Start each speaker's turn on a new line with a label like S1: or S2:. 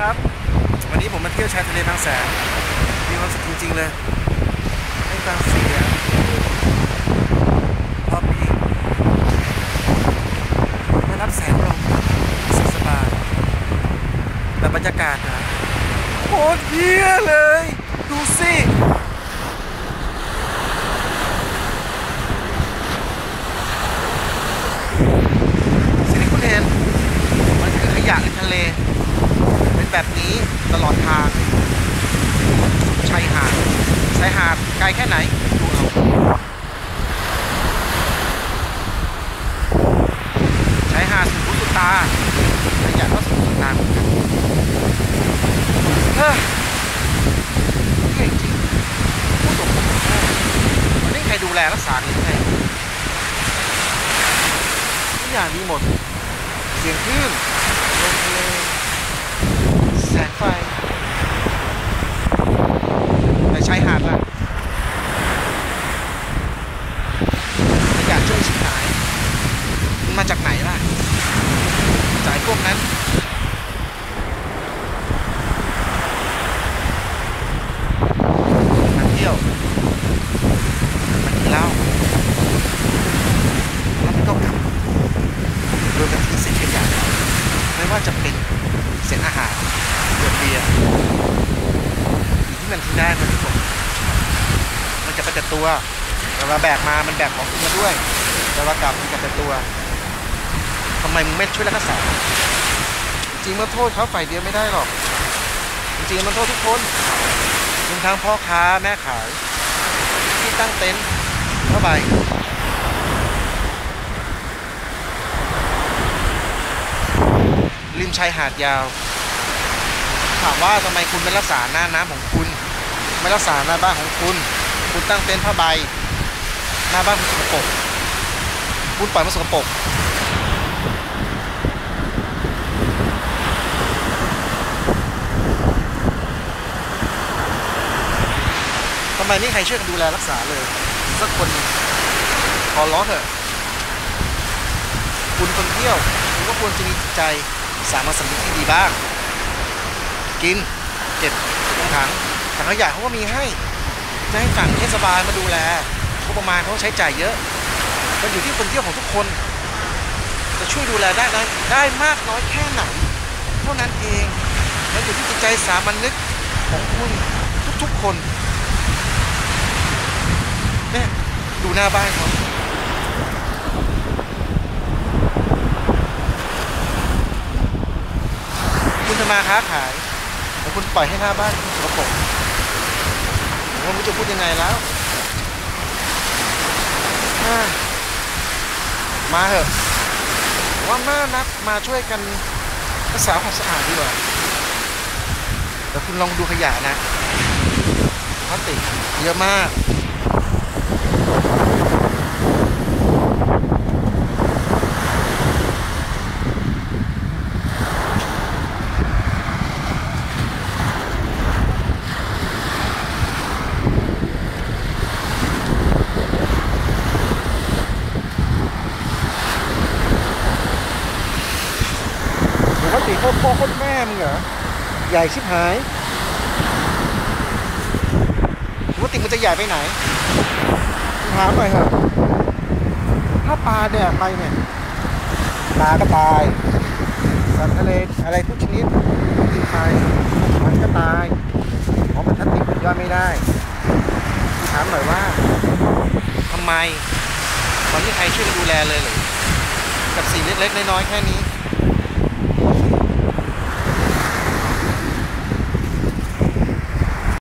S1: ครับ วันนี้ผมมาเที่ยวชายทะเลบางแสนมีความสุขจริงๆเลยไม่ฟังเสียงพอพีได้รับแสงลมสุขสบายแต่บรรยากาศนะโคตรเยี่ยเลย ดูสิงที่คุณเห็นมันคือขยะในทะเล เป็น แบบนี้ตลอดทางชายหาดชายหาดไกลแค่ไหนดูเอาชายหาดสุดหูสุดตาขยะก็สุดสุดตาเหมือนกันเฮ้ยจริงผู้ตกมันไม่มีใครดูแลรักษานี่ไงทุกอย่างดีหมด เสียงคลื่นลมทะเล ไฟในชายหาดล่ะขยะช่วยชิบหาย มันมาจากไหนล่ะจากพวกนั้น มาเที่ยว มากินเหล้าแล้วมันก็กลับ โดยมันทิ้งเศษขยะไม่ว่าจะ เป็นเศษอาหารเรือเบียร์สิ่งที่มันทิ้งได้มันหมดมันจะไปแต่ตัวเวลาแบกมามันแบกของขึ้นมาด้วยเวลากลับมันกลับแต่ตัวทำไมมึงไม่ช่วยรักษาจริงมาโทษเขาฝ่ายเดียวไม่ได้หรอก จริงมันโทษทุกคนรวมทั้งพ่อค้าแม่ขายที่ตั้งเต็นท์ผ้าใบ ริมชายหาดยาว ถามว่าทำไมคุณไม่รักษาหน้าน้ำของคุณ ไม่รักษาหน้าบ้านของคุณ คุณตั้งเต็นท์ผ้าใบ หน้าบ้านคุณสกปรกคุณปล่อยมันสกปรกทำไมไม่มีใครช่วยกันดูแลรักษาเลย สักคนขอร้องเถอะ คุณคนเที่ยวคุณก็ควรจะมีจิตใจ สามัญสำนึกที่ดีบ้าง กินเก็บลงถังถังขยะเขาก็มีให้จะให้ฝั่งเทศบาลมาดูแลงบประมาณเขาใช้จ่ายเยอะ มันอยู่ที่คนเที่ยวของทุกคน จะช่วยดูแลได้ได้ได้มากน้อยแค่ไหนเท่านั้นเองมันอยู่ที่จิตใจสามัญนึกของคุณทุกๆคนเนี่ยดูหน้าบ้านเขา จะมาค้าขายแต่คุณปล่อยให้หน้าบ้านคุณสกปรกผมก็ไม่รู้จะพูดยังไงแล้วมาเถอะว่าน่านัดมาช่วยกันรักษาความสะอาดดีกว่าแต่คุณลองดูขยะนะพลาสติกเยอะมาก ปกติโคตร พ่อคตรแม่มึงเหรอ ใหญ่ชิบหายปกติมันจะใหญ่ไปไหนถามหน่อยเถอะถ้าปลาแดกไปเนี่ยปลาก็ตายสัตว์ทะเลอะไรทุกชนิดที่ตายมันก็ตายเพราะมันทัดติดย่อยไม่ได้ถามหน่อยว่าทำไมมันไม่ใครช่วยดูแลเลยเหรือกับสิ่งเล็กๆน้อยๆแค่นี้